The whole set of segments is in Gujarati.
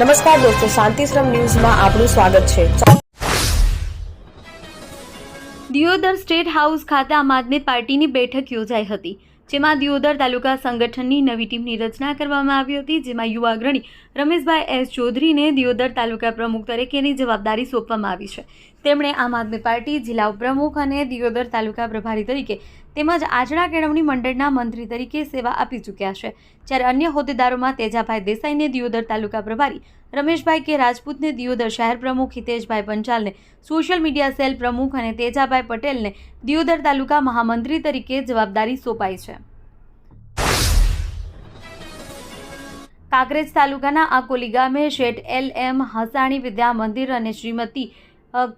નમસ્કાર દોસ્તો, શાંતિશ્રમ ન્યૂઝમાં આપનું સ્વાગત છે. દિયોદર સ્ટેટ હાઉસ ખાતે આમ આદમી પાર્ટીની બેઠક યોજાઈ હતી, જેમાં દિયોદર તાલુકા સંગઠનની નવી ટીમની રચના કરવામાં આવી હતી, જેમાં યુવા અગ્રણી રમેશભાઈ એસ ચૌધરીને દિયોદર તાલુકા પ્રમુખ તરીકેની જવાબદારી સોંપવામાં આવી છે. તેમણે આમ આદમી પાર્ટી જિલ્લા ઉપપ્રમુખ અને દિયોદર તાલુકા પ્રભારી તરીકે તેમજ આજણા કેળવણી મંડળના મંત્રી તરીકે સેવા આપી ચૂક્યા છે. જ્યારે અન્ય હોદ્દેદારોમાં તેજાભાઈ દેસાઈને દિયોદર તાલુકા પ્રભારી, રમેશભાઈ કે રાજપૂતને દિયોદર શહેર પ્રમુખ હિતેશભાઈ પંચાલને, સોશિયલ મીડિયા સેલ પ્રમુખ અને તેજાભાઈ પટેલને દિયોદર તાલુકા મહામંત્રી તરીકે જવાબદારી સોંપાઈ છે. કાંકરેજ તાલુકાના આકોલી ગામે શેઠ એલ એમ હસાણી વિદ્યા મંદિર અને શ્રીમતી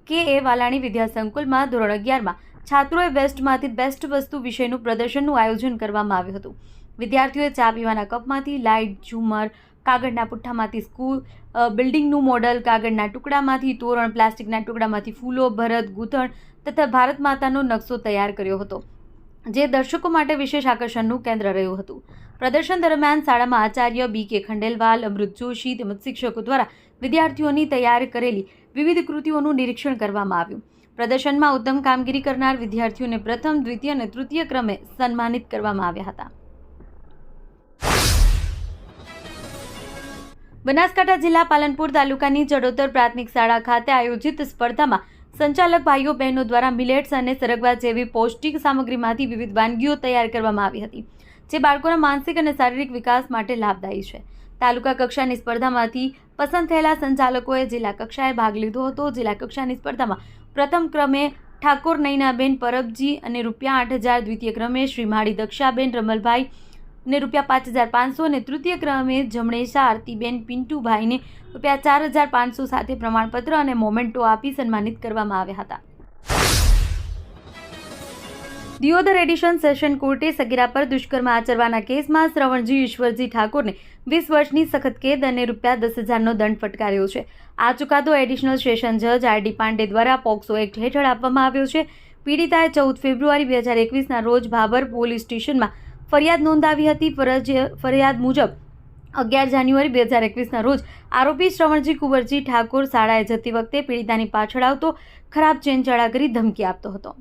કે એ વાલાણી વિદ્યા સંકુલમાં ધોરણ અગિયારમાં છાત્રોએ વેસ્ટમાંથી બેસ્ટ વસ્તુ વિષયનું પ્રદર્શનનું આયોજન કરવામાં આવ્યું હતું. વિદ્યાર્થીઓએ ચા પીવાના કપમાંથી લાઇટ ઝુમર, કાગળના પુઠ્ઠામાંથી સ્કૂલ બિલ્ડિંગનું મોડલ, કાગળના ટુકડામાંથી તોરણ, પ્લાસ્ટિકના ટુકડામાંથી ફૂલો, ભરત, ગૂંથણ તથા ભારત માતાનો નકશો તૈયાર કર્યો હતો, જે દર્શકો માટે વિશેષ આકર્ષણનું કેન્દ્ર રહ્યું હતું. પ્રદર્શન દરમિયાન શાળામાં આચાર્ય બી કે ખંડેલવાલ, અમૃત જોશી તેમજ શિક્ષકો દ્વારા વિદ્યાર્થીઓની તૈયાર કરેલી વિવિધ કૃતિઓનું નિરીક્ષણ કરવામાં આવ્યું. પ્રદર્શનમાં ઉત્તમ કામગીરી કરનાર વિદ્યાર્થીઓને પ્રથમ, દ્વિતીય અને તૃતીય ક્રમે સન્માનિત કરવામાં આવ્યા હતા. બનાસકાંઠા જિલ્લા પાલનપુર તાલુકાની ચડોતર પ્રાથમિક શાળા ખાતે આયોજિત સ્પર્ધામાં સંચાલક ભાઈઓ બહેનો દ્વારા મિલેટ્સ અને સરગવા જેવી પૌષ્ટિક સામગ્રીમાંથી વિવિધ વાનગીઓ તૈયાર કરવામાં આવી હતી, જે બાળકોના માનસિક અને શારીરિક વિકાસ માટે લાભદાયી છે. તાલુકા કક્ષાની સ્પર્ધામાંથી પસંદ થયેલા સંચાલકોએ જિલ્લા કક્ષાએ ભાગ લીધો હતો. જિલ્લા કક્ષાની સ્પર્ધામાં પ્રથમ ક્રમે ઠાકોર નૈનાબેન, પરબજી અને રૂપિયા આઠ હજાર, દ્વિતીય ક્રમે શ્રી માળી દક્ષાબેન, રમલભાઈ ને રૂપિયા પાંચ હજાર પાંચસો અને તૃતીય ક્રમે જમણેશા, આરતીબેન, પિન્ટુભાઈને રૂપિયા ચાર હજાર પાંચસો સાથે પ્રમાણપત્ર અને મોમેન્ટો આપી સન્માનિત કરવામાં આવ્યા હતા. દિયોદર એડિશન સેશન કોર્ટે સગીરા પર દુષ્કર્મ આચરવાના કેસમાં શ્રવણજી, ઈશ્વરજી ઠાકોરને વીસ વર્ષની સખત કેદ અને રૂપિયા દસ હજારનો દંડ ફટકાર્યો છે. આ ચુકાદો એડિશનલ સેશન જજ આર ડી પાંડે દ્વારા પોક્સો એક્ટ હેઠળ આપવામાં આવ્યો છે. પીડિતાએ ચૌદ ફેબ્રુઆરી બે હજાર એકવીસના રોજ ભાબર પોલીસ સ્ટેશનમાં ફરિયાદ નોંધાવી હતી. ફરિયાદ મુજબ અગિયાર જાન્યુઆરી બે હજાર એકવીસના રોજ આરોપી શ્રવણજી કુંવરજી ઠાકોર શાળાએ જતી વખતે પીડિતાની પાછળ આવતો ખરાબ ચેનચાળા કરી ધમકી આપતો હતો.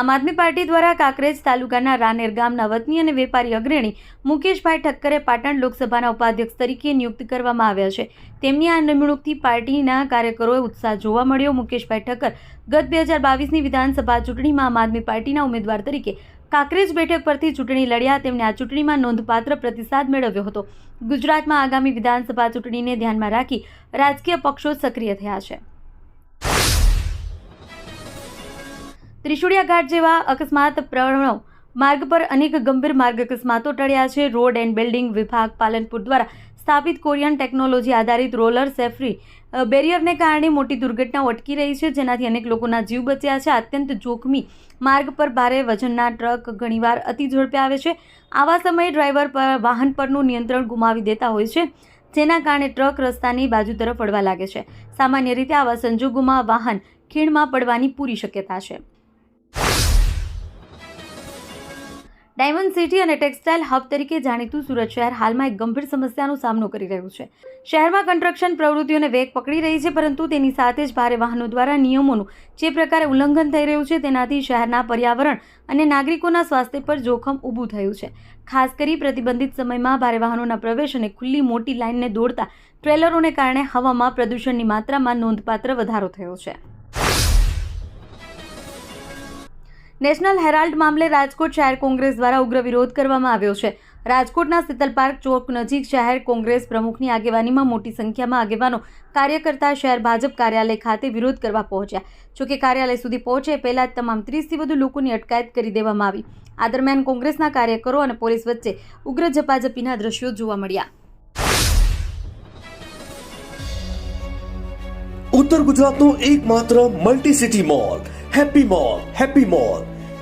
Aam Aadmi party દ્વારા કાંકરેજ તાલુકાના રાનેર ગામના વતની અને વેપારી અગ્રણી મુકેશભાઈ ઠક્કરે પાટણ લોકસભાના ઉપાધ્યક્ષ તરીકે નિયુક્ત કરવામાં આવ્યા છે. તેમની આ નિમણૂકથી પાર્ટીના કાર્યકરોએ ઉત્સાહ જોવા મળ્યો. મુકેશભાઈ ઠક્કર ગત બે હજાર બાવીસની વિધાનસભા ચૂંટણીમાં આમ આદમી પાર્ટીના ઉમેદવાર તરીકે કાંકરેજ બેઠક પરથી ચૂંટણી લડ્યા. તેમણે આ ચૂંટણીમાં નોંધપાત્ર પ્રતિસાદ મેળવ્યો હતો. ગુજરાતમાં આગામી વિધાનસભા ચૂંટણીને ધ્યાનમાં રાખી રાજકીય પક્ષો સક્રિય થયા છે. ત્રિશુળિયા ઘાટ જેવા અકસ્માત પ્રવણો માર્ગ પર અનેક ગંભીર માર્ગ અકસ્માતો ટળ્યા છે. રોડ એન્ડ બિલ્ડિંગ વિભાગ પાલનપુર દ્વારા સ્થાપિત કોરિયન ટેકનોલોજી આધારિત રોલર સેફરી બેરિયરને કારણે મોટી દુર્ઘટનાઓ અટકી રહી છે. જેનાથી અનેક લોકોના જીવ બચ્યા છે. અત્યંત જોખમી માર્ગ પર ભારે વજનના ટ્રક ઘણીવાર અતિ ઝડપે આવે છે. આવા સમયે ડ્રાઈવર પર વાહન પરનું નિયંત્રણ ગુમાવી દેતા હોય છે, જેના કારણે ટ્રક રસ્તાની બાજુ તરફ વળવા લાગે છે. સામાન્ય રીતે આવા સંજોગોમાં વાહન ખીણમાં પડવાની પૂરી શક્યતા છે. ડાયમંડ સિટી અને ટેક્સટાઇલ હબ તરીકે જાણીતું સુરત શહેર હાલમાં એક ગંભીર સમસ્યાનો સામનો કરી રહ્યું છે. શહેરમાં કન્સ્ટ્રક્શન પ્રવૃત્તિઓને વેગ પકડી રહી છે, પરંતુ તેની સાથે જ ભારે વાહનો દ્વારા નિયમોનું જે પ્રકારે ઉલ્લંઘન થઈ રહ્યું છે, તેનાથી શહેરના પર્યાવરણ અને નાગરિકોના સ્વાસ્થ્ય પર જોખમ ઊભું થયું છે. ખાસ કરી પ્રતિબંધિત સમયમાં ભારે વાહનોના પ્રવેશ અને ખુલ્લી મોટી લાઇનને દોડતા ટ્રેલરોને કારણે હવામાં પ્રદૂષણની માત્રામાં નોંધપાત્ર વધારો થયો છે. નેશનલ હેરાલ્ડ મામલે રાજકોટ શહેર કોંગ્રેસ દ્વારા ઉગ્ર વિરોધ કરવામાં આવ્યો છે. રાજકોટના શીતલ પાર્ક ચોક નજીક શહેર કોંગ્રેસ પ્રમુખની આગેવાનીમાં મોટી સંખ્યામાં આગેવાનો કાર્યકર્તા શહેર ભાજપ કાર્યાલય ખાતે વિરોધ કરવા પહોંચ્યા. જોકે કાર્યાલય સુધી પહોંચે પહેલાં તમામ ત્રીસથી વધુ લોકોની અટકાયત કરી દેવામાં આવી. આ દરમિયાન કોંગ્રેસના કાર્યકરો અને પોલીસ વચ્ચે ઉગ્ર ઝપાઝપીના દ્રશ્યો જોવા મળ્યા. ઉત્તર ગુજરાતનું એકમાત્ર multi city mall happy mall happy mall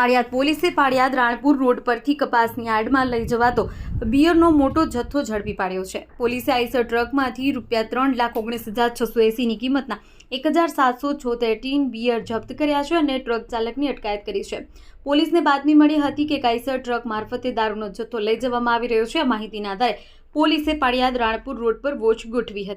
Paliyad પોલીસે પાળિયાદ રાણપુર રોડ પરથી કપાસની આડમાં લઈ જવાતો બિયરનો મોટો જથ્થો ઝડપી પાડ્યો છે. પોલીસે આઈસર ટ્રકમાંથી રૂપિયા ત્રણ લાખ ઓગણીસ હજાર છસો એસીની કિંમતના એક હજાર સાતસો છોતેર ટીન બિયર જપ્ત કર્યા છે અને ટ્રક ચાલકની અટકાયત કરી છે. પોલીસને બાતમી મળી હતી કે કાઈસર ટ્રક મારફતે દારૂનો જથ્થો લઈ જવામાં આવી રહ્યો છે. આ માહિતીના આધારે પોલીસે પાળિયાદ રાણપુર રોડ પર વોચ ગોઠવી હતી.